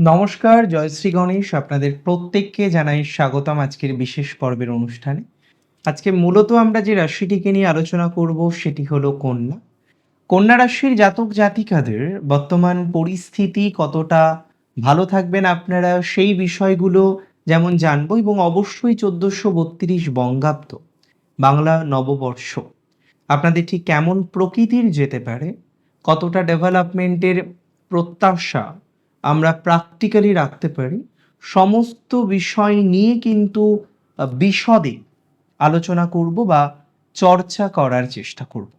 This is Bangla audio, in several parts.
নমস্কার, জয়শ্রী গণেশ আপনাদের প্রত্যেককে জানাই স্বাগতম আজকের বিশেষ পর্বের অনুষ্ঠানে। আজকে মূলত আমরা যে রাশিটিকে নিয়ে আলোচনা করব সেটি হলো কন্যা। কন্যা রাশির জাতক জাতিকাদের বর্তমান পরিস্থিতি কতটা ভালো থাকবেন আপনারা সেই বিষয়গুলো যেমন জানব এবং অবশ্যই চোদ্দোশো বত্রিশ বঙ্গাব্দ, বাংলা নববর্ষ, আপনাদের ঠিক কেমন প্রকৃতির যেতে পারে, কতটা ডেভেলপমেন্টের প্রত্যাশা আমরা প্র্যাকটিক্যালি রাখতে পারি। সমস্ত বিষয় নিয়ে কিন্তু বিশদে আলোচনা করব বা চর্চা করার চেষ্টা করব।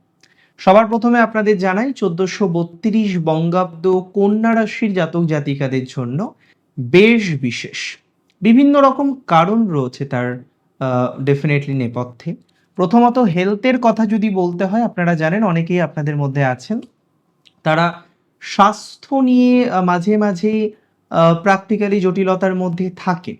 সবার প্রথমে আপনাদের জানাই, চোদ্দশো বত্রিশ বঙ্গাব্দ কন্যা রাশির জাতক জাতিকাদের জন্য বেশ বিশেষ। বিভিন্ন রকম কারণ রয়েছে তার ডেফিনেটলি নেপথ্যে। প্রথমত হেলথের কথা যদি বলতে হয়, আপনারা জানেন, অনেকেই আপনাদের মধ্যে আছেন। তারা স্বাস্থ্য নিয়ে মাঝে মাঝে প্র্যাকটিক্যালি জটিলতার মধ্যে থাকে।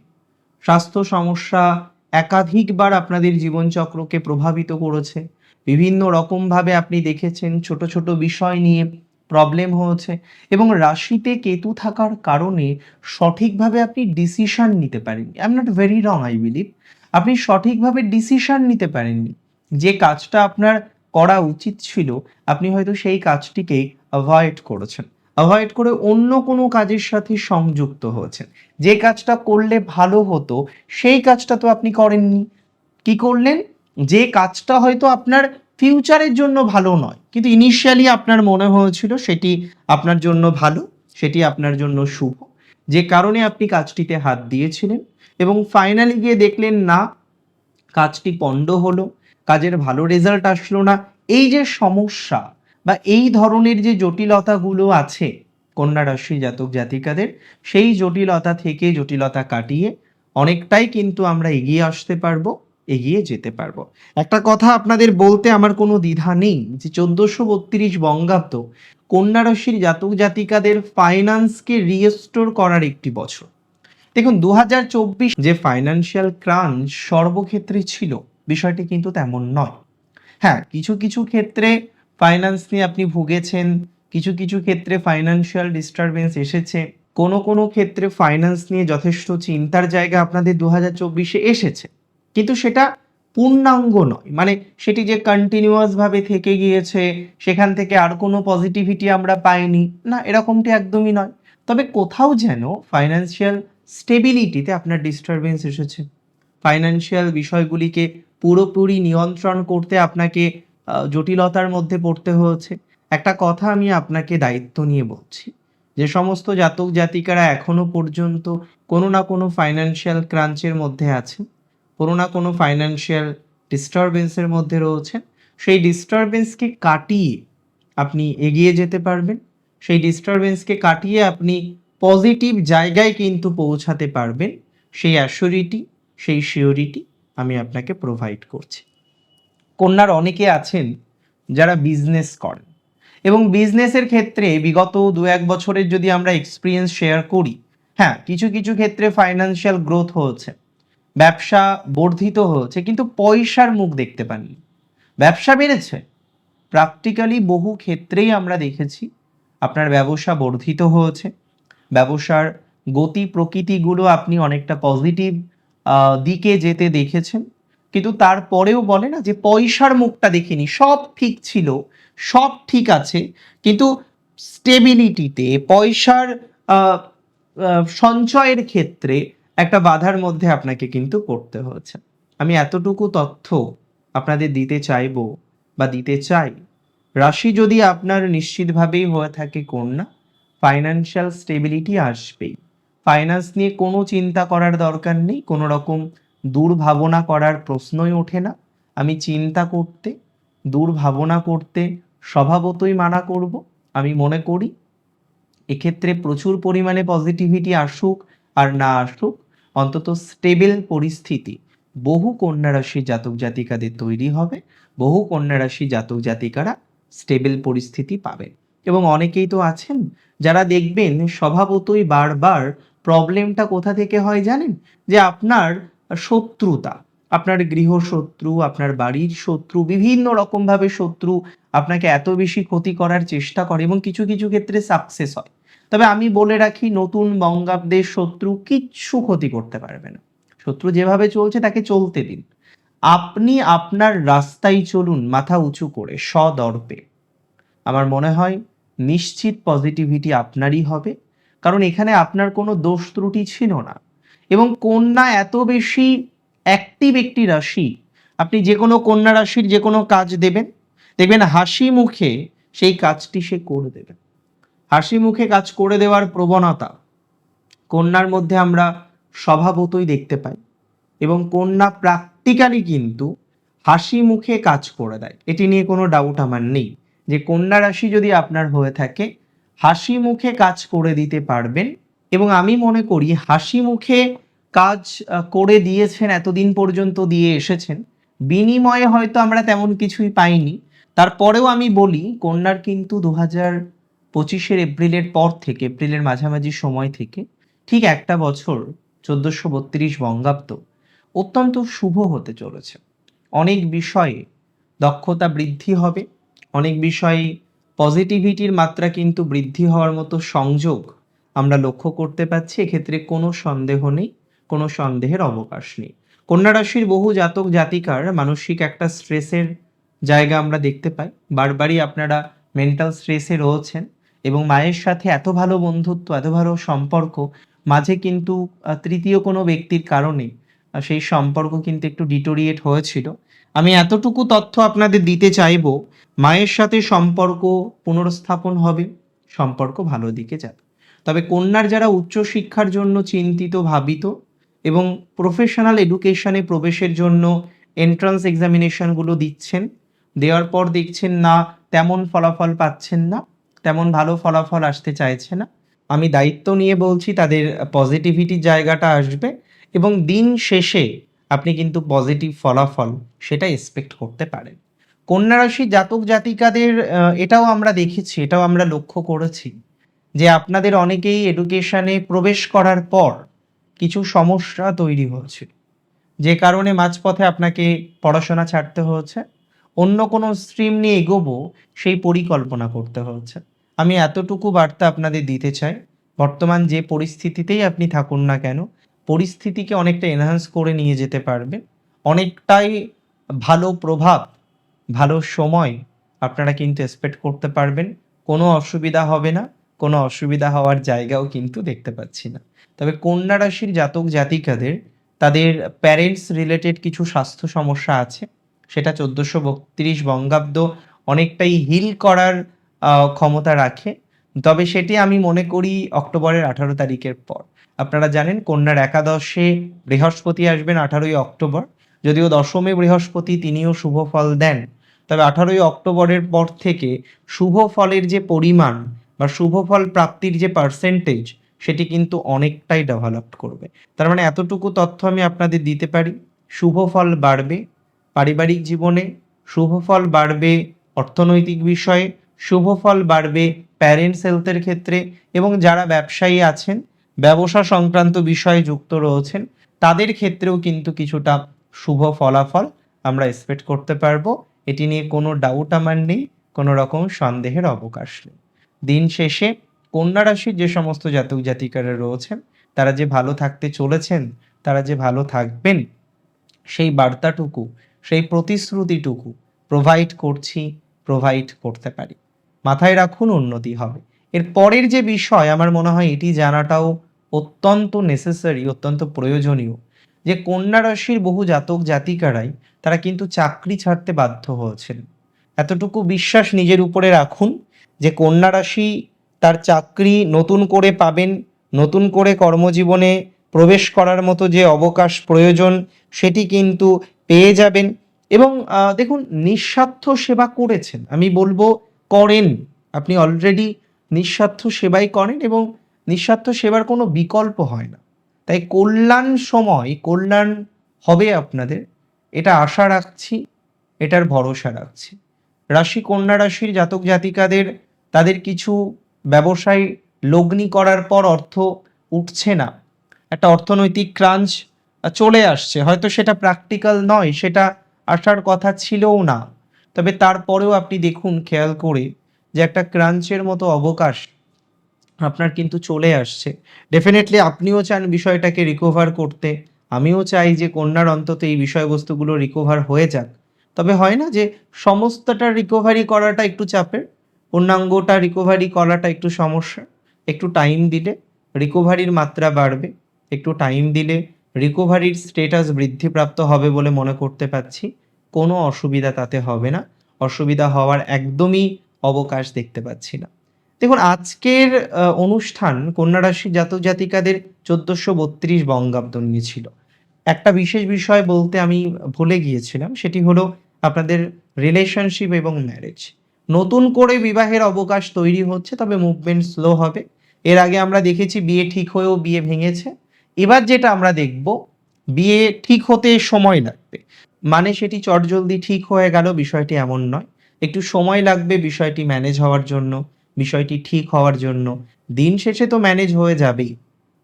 স্বাস্থ্য সমস্যা একাধিকবার আপনাদের জীবনচক্রকে প্রভাবিত করেছে। বিভিন্ন রকমভাবে আপনি দেখেছেন, ছোট ছোট বিষয় নিয়ে প্রবলেম হয়েছে এবং রাশিতে কেতু থাকার কারণে সঠিকভাবে আপনি ডিসিশন নিতে পারেননি। I am not very wrong I believe আপনি সঠিকভাবে ডিসিশন নিতে পারেননি। যে কাজটা আপনার করা উচিত ছিল, আপনি হয়তো সেই কাজটিকে অ্যাভয়েড করেছেন। অ্যাভয়েড করে অন্য কোনো কাজের সাথে সংযুক্ত হয়েছেন। যে কাজটা করলে ভালো হতো, সেই কাজটা তো আপনি করেননি। কি করলেন? যে কাজটা হয়তো আপনার ফিউচারের জন্য ভালো নয়, কিন্তু ইনিশিয়ালি আপনার মনে হয়েছিল সেটি আপনার জন্য ভালো, সেটি আপনার জন্য শুভ। যে কারণে আপনি কাজটিতে হাত দিয়েছিলেন এবং ফাইনালি গিয়ে দেখলেন, না, কাজটি পণ্ড হলো, কাজের ভালো রেজাল্ট আসলো না। এই যে সমস্যা বা এই ধরনের যে জটিলতাগুলো আছে কন্যা রাশি জাতক জাতিকাদের, সেই জটিলতা থেকে জটিলতা কাটিয়ে অনেকটাই কিন্তু আমরা এগিয়ে আসতে পারব, এগিয়ে যেতে পারব। একটা কথা আপনাদের বলতে আমার কোনো দ্বিধা নেই যে চোদ্দশো বত্রিশ বঙ্গাব্দ কন্যা রাশির জাতক জাতিকাদের ফাইন্যান্সকে রিস্টোর করার একটি বছর। দেখুন দু হাজার চব্বিশ যে ফাইন্যান্সিয়াল ক্রাঞ্চ সর্বক্ষেত্রে ছিল, বিষয়টি কিন্তু তেমন নয়। হ্যাঁ কিছু কিছু ক্ষেত্রে ফাইন্যান্স নিয়ে আপনি ভুগেছেন, কিছু কিছু ক্ষেত্রে ফাইন্যান্সিয়াল ডিস্টারবেন্স এসেছে। কোনো কোনো ক্ষেত্রে ফাইন্যান্স নিয়ে যথেষ্ট চিন্তার জায়গা আপনাদের দু হাজার চব্বিশে এসেছে। কিন্তু সেটা পূর্ণাঙ্গ নয়। মানে সেটি যে কন্টিনিউয়াসভাবে থেকে গিয়েছে, সেখান থেকে আর কোনো পজিটিভিটি আমরা পাইনি, না, এরকমটি একদমই নয়। তবে কোথাও যেন ফাইন্যান্সিয়াল স্টেবিলিটিতে আপনার ডিস্টারবেন্স এসেছে। ফাইন্যান্সিয়াল বিষয়গুলিকে পুরোপুরি নিয়ন্ত্রণ করতে আপনাকে জটিলতার মধ্যে পড়তে হয়েছে। একটা কথা আমি আপনাকে দায়িত্ব নিয়ে বলছি, যে সমস্ত জাতক জাতিকারা এখনও পর্যন্ত কোনো না কোনো ফাইন্যান্সিয়াল ক্রাঞ্চের মধ্যে আছেন, কোনো না কোনো ফাইন্যান্সিয়াল ডিস্টারবেন্সের মধ্যে রয়েছেন। সেই ডিস্টারবেন্সকে কাটিয়ে আপনি এগিয়ে যেতে পারবেন, সেই ডিস্টারবেন্সকে কাটিয়ে আপনি পজিটিভ জায়গায় কিন্তু পৌঁছাতে পারবেন। সেই অ্যাসিওরিটি সেই শিওরিটি আমি আপনাকে প্রোভাইড করছি। কন্যার অনেকে আছেন যারা বিজনেস করেন। এবং বিজনেসের ক্ষেত্রে বিগত দু এক বছরের যদি আমরা এক্সপিরিয়েন্স শেয়ার করি হ্যাঁ কিছু কিছু ক্ষেত্রে ফাইন্যান্সিয়াল গ্রোথ হয়েছে। ব্যবসা বর্ধিত হয়েছে, কিন্তু পয়সার মুখ দেখতে পাননি। ব্যবসা বেড়েছে। প্র্যাকটিক্যালি বহু ক্ষেত্রেই আমরা দেখেছি আপনার ব্যবসা বর্ধিত হয়েছে। ব্যবসার গতি প্রকৃতিগুলো আপনি অনেকটা পজিটিভ দিকে যেতে দেখেছেন। কিন্তু তারপরেও বলে না যে পয়সার মুখটা দেখিনি। সব ঠিক ছিল, সব ঠিক আছে, কিন্তু স্টেবিলিটিতে পয়সার সঞ্চয়ের ক্ষেত্রে একটা বাধার মধ্যে আপনাকে কিন্তু পড়তে হয়েছে। আমি এতটুকু তথ্য আপনাদের দিতে চাইব বা দিতে চাই, রাশি যদি আপনার নিশ্চিতভাবেই হয়ে থাকে কন্যা ফাইন্যান্সিয়াল স্টেবিলিটি আসবেই। ফাইন্যান্স নিয়ে কোনো চিন্তা করার দরকার নেই, কোনো রকম দুর্ভাবনা করার প্রশ্নই ওঠে না। আমি চিন্তা করতে, দুর্ভাবনা করতে স্বভাবতই মানা করব। আমি মনে করি, এক্ষেত্রে প্রচুর পরিমাণে পজিটিভিটি আসুক আর না আসুক, অন্তত স্টেবল পরিস্থিতি। বহু কন্যা রাশি জাতক জাতিকাদের তৈরি হবে, বহু কন্যা রাশি জাতক জাতিকারা স্টেবল পরিস্থিতি পাবে। এবং অনেকেই তো আছেন যারা দেখবেন স্বভাবতই বারবার প্রবলেমটা কোথা থেকে হয় জানেন? যে আপনার শত্রুতা। আপনার গৃহশত্রু, আপনার বাড়ির শত্রু, বিভিন্ন রকমভাবে শত্রু আপনাকে এত বেশি ক্ষতি করার চেষ্টা করে এবং কিছু কিছু ক্ষেত্রে সাকসেস হয়। তবে আমি বলে রাখি, নতুন বঙ্গাব্দের শত্রু কিচ্ছু ক্ষতি করতে পারবে না। শত্রু যেভাবে চলছে তাকে চলতে দিন। আপনি আপনার রাস্তায় চলুন, মাথা উঁচু করে, সদর্পে। আমার মনে হয়, নিশ্চিত পজিটিভিটি আপনারই হবে। কারণ এখানে আপনার কোনো দোষ ত্রুটি ছিল না। এবং কন্যা এত বেশি অ্যাক্টিভ একটি রাশি, আপনি যে কোনো কন্যা রাশির যে কোনো কাজ দেবেন। দেখবেন হাসি মুখে সেই কাজটি সে করে দেবে হাসি মুখে কাজ করে দেওয়ার প্রবণতা কন্যার মধ্যে আমরা স্বভাবতই দেখতে পাই এবং কন্যা প্র্যাকটিক্যালি কিন্তু হাসি মুখে কাজ করে দেয়। এটি নিয়ে কোনো ডাউট আমার নেই যে কন্যা রাশি যদি আপনার হয়ে থাকে, হাসি মুখে কাজ করে দিতে পারবেন এবং আমি মনে করি হাসি মুখে কাজ করে দিয়েছেন, এতদিন পর্যন্ত দিয়ে এসেছেন। বিনিময়ে হয়তো আমরা তেমন কিছুই পাইনি। তারপরেও আমি বলি, কন্যার কিন্তু দু হাজার পঁচিশের এপ্রিলের পর থেকে, এপ্রিলের মাঝামাঝি সময় থেকে, ঠিক একটা বছর, চোদ্দোশো বত্রিশ বঙ্গাব্দ, অত্যন্ত শুভ হতে চলেছে। অনেক বিষয়ে দক্ষতা বৃদ্ধি হবে, অনেক বিষয়ে পজিটিভিটির মাত্রা কিন্তু বৃদ্ধি হওয়ার মতো সংযোগ আমরা লক্ষ্য করতে পারছি এক্ষেত্রে কোনো সন্দেহ নেই, কোনো সন্দেহের অবকাশ নেই। কন্যা রাশির বহু জাতক জাতিকার মানসিক একটা স্ট্রেসের জায়গা আমরা দেখতে পাই। বারবারই আপনারা মেন্টাল স্ট্রেসে রয়েছেন এবং মায়ের সাথে এত ভালো বন্ধুত্ব, এত ভালো সম্পর্ক, মাঝে কিন্তু তৃতীয় কোনো ব্যক্তির কারণে সেই সম্পর্ক কিন্তু একটু ডিটোরিয়েট হয়েছিল। আমি এতটুকু তথ্য আপনাদের দিতে চাইব, মায়ের সাথে সম্পর্ক পুনর্স্থাপন হবে, সম্পর্ক ভালো দিকে যাবে। তবে কন্যার যারা উচ্চশিক্ষার জন্য চিন্তিত, ভাবিত এবং প্রফেশনাল এডুকেশনে প্রবেশের জন্য এন্ট্রান্স এক্সামিনেশনগুলো দিচ্ছেন, দেওয়ার পর দেখছেন, না, তেমন ফলাফল পাচ্ছেন না, তেমন ভালো ফলাফল আসতে চাইছে না। আমি দায়িত্ব নিয়ে বলছি, তাদের পজিটিভিটির জায়গাটা আসবে এবং দিন শেষে আপনি কিন্তু পজিটিভ ফলাফল সেটা এক্সপেক্ট করতে পারেন। কন্যা রাশি জাতক জাতিকাদের এটাও আমরা দেখেছি, এটাও আমরা লক্ষ্য করেছি। যে আপনাদের অনেকেই এডুকেশনে প্রবেশ করার পর কিছু সমস্যা তৈরি হয়েছিল যে কারণে মাঝপথে আপনাকে পড়াশোনা ছাড়তে হয়েছে। অন্য কোনো স্ট্রিম নিয়ে এগোবো, সেই পরিকল্পনা করতে হয়েছে। আমি এতটুকু বার্তা আপনাদের দিতে চাই, বর্তমান যে পরিস্থিতিতেই আপনি থাকুন না কেন, পরিস্থিতিকে অনেকটা এনহান্স করে নিয়ে যেতে পারবেন। অনেকটাই ভালো প্রভাব, ভালো সময় আপনারা কিন্তু এক্সপেক্ট করতে পারবেন। কোনো অসুবিধা হবে না। কোনো অসুবিধা হওয়ার জায়গাও কিন্তু দেখতে পাচ্ছি না। তবে কন্যা রাশির জাতক জাতিকাদের তাদের প্যারেন্টস রিলেটেড কিছু স্বাস্থ্য সমস্যা আছে, সেটা চোদ্দোশো বত্রিশ বঙ্গাব্দ অনেকটাই হিল করার ক্ষমতা রাখে। তবে সেটি আমি মনে করি অক্টোবরের আঠারো তারিখের পর। আপনারা জানেন কন্যার একাদশে বৃহস্পতি আসবেন আঠারোই অক্টোবর। যদিও দশমে বৃহস্পতি তিনিও শুভ ফল দেন। তবে আঠারোই অক্টোবরের পর থেকে শুভ ফলের যে পরিমাণ বা শুভ ফল প্রাপ্তির যে পার্সেন্টেজ সেটি কিন্তু অনেকটাই ডেভেলপ করবে। তার মানে এতটুকু তথ্য আমি আপনাদের দিতে পারি। শুভ ফল বাড়বে পারিবারিক জীবনে, শুভ ফল বাড়বে অর্থনৈতিক বিষয়ে, শুভ ফল বাড়বে প্যারেন্টস হেলথের ক্ষেত্রে এবং যারা ব্যবসায়ী আছেন, ব্যবসা সংক্রান্ত বিষয়ে যুক্ত রয়েছেন, তাদের ক্ষেত্রেও কিন্তু কিছুটা শুভ ফলাফল আমরা এক্সপেক্ট করতে পারব। এটি নিয়ে কোনো ডাউট আমার নেই, কোনো রকম সন্দেহের অবকাশ নেই। দিন শেষে কন্যা রাশির যে সমস্ত জাতক জাতিকারা রয়েছেন, তারা যে ভালো থাকতে চলেছেন, তারা যে ভালো থাকবেন, সেই বার্তাটুকু, সেই প্রতিশ্রুতিটুকু প্রোভাইড করছি প্রোভাইড করতে পারি। মাথায় রাখুন উন্নতি হবে। এর পরের যে বিষয়, আমার মনে হয় এটি জানাটাও অত্যন্ত নেসেসারি অত্যন্ত প্রয়োজনীয় যে কন্যা রাশির বহু জাতক জাতিকারাই, তারা কিন্তু চাকরি ছাড়তে বাধ্য হয়েছেন। এতটুকু বিশ্বাস নিজের উপরে রাখুন। যে কন্যা রাশি তার চাকরি নতুন করে পাবেন, নতুন করে কর্মজীবনে প্রবেশ করার মতো যে অবকাশ প্রয়োজন, সেটি কিন্তু পেয়ে যাবেন। এবং দেখুন, নিঃস্বার্থ সেবা করেছেন। আমি বলব করেন। আপনি অলরেডি নিঃস্বার্থ সেবাই করেন এবং নিঃস্বার্থ সেবার কোনো বিকল্প হয় না। তাই কল্যাণ সময়, কল্যাণ হবে আপনাদের। এটা আশা রাখছি, এটার ভরসা রাখছি। রাশি কন্যা রাশির জাতক জাতিকাদের তাদের কিছু ব্যবসায় লগ্নি করার পর অর্থ উঠছে না। একটা অর্থনৈতিক ক্রাঞ্চ চলে আসছে। হয়তো সেটা প্র্যাকটিক্যাল নয়, সেটা আসার কথা ছিলও না। তবে তারপরেও আপনি দেখুন, খেয়াল করে যে একটা ক্রাঞ্চের মতো অবকাশ আপনার কিন্তু চলে আসছে। ডেফিনেটলি আপনিও চান বিষয়টাকে রিকভার করতে। আমিও চাই যে কন্যার অন্তত এই বিষয়বস্তুগুলো রিকভার হয়ে যাক। তবে হয় না যে সমস্তটা রিকভারি করাটা একটু চাপের? পূর্ণাঙ্গটা রিকভারি করাটা একটু সমস্যা। একটু টাইম দিলে রিকভারির মাত্রা বাড়বে। একটু টাইম দিলে রিকভারির স্টেটাস বৃদ্ধিপ্রাপ্ত হবে বলে মনে করতে পারছি। কোনো অসুবিধা তাতে হবে না। অসুবিধা হওয়ার একদমই অবকাশ দেখতে পাচ্ছি না। দেখুন, আজকের অনুষ্ঠান কন্যা রাশি জাতক জাতিকাদের চোদ্দশো বত্রিশ বঙ্গাব্দ নিয়ে ছিল। একটা বিশেষ বিষয় বলতে আমি ভুলে গিয়েছিলাম, সেটি হলো আপনাদের রিলেশনশিপ এবং ম্যারেজ নতুন করে বিবাহের অবকাশ তৈরি হচ্ছে, তবে মুভমেন্ট স্লো হবে। এর আগে আমরা দেখেছি বিয়ে ঠিক হয়েও বিয়ে ভেঙেছে। এবার যেটা আমরা দেখব, বিয়ে ঠিক হতে সময় লাগবে। মানে সেটি চটজলদি ঠিক হয়ে গেল, বিষয়টি এমন নয়। একটু সময় লাগবে বিষয়টি ম্যানেজ হওয়ার জন্য, বিষয়টি ঠিক হওয়ার জন্য। দিন শেষে তো ম্যানেজ হয়ে যাবেই।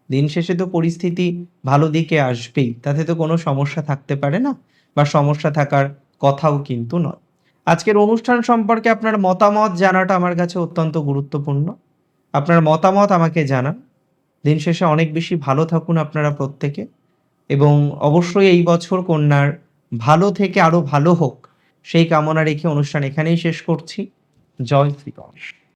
দিন শেষে তো পরিস্থিতি ভালো দিকে আসবেই। তাতে তো কোনো সমস্যা থাকতে পারে না, বা সমস্যা থাকার কথাও কিন্তু নয়। আজকের অনুষ্ঠান সম্পর্কে আপনার মতামত জানাটা আমার কাছে অত্যন্ত গুরুত্বপূর্ণ। আপনার মতামত আমাকে জানান। দিন শেষে অনেক বেশি ভালো থাকুন আপনারা প্রত্যেকে। এবং অবশ্যই এই বছর কন্যার ভালো থেকে আরও ভালো হোক, সেই কামনা রেখে অনুষ্ঠান এখানেই শেষ করছি। জয় শ্রী গণেশ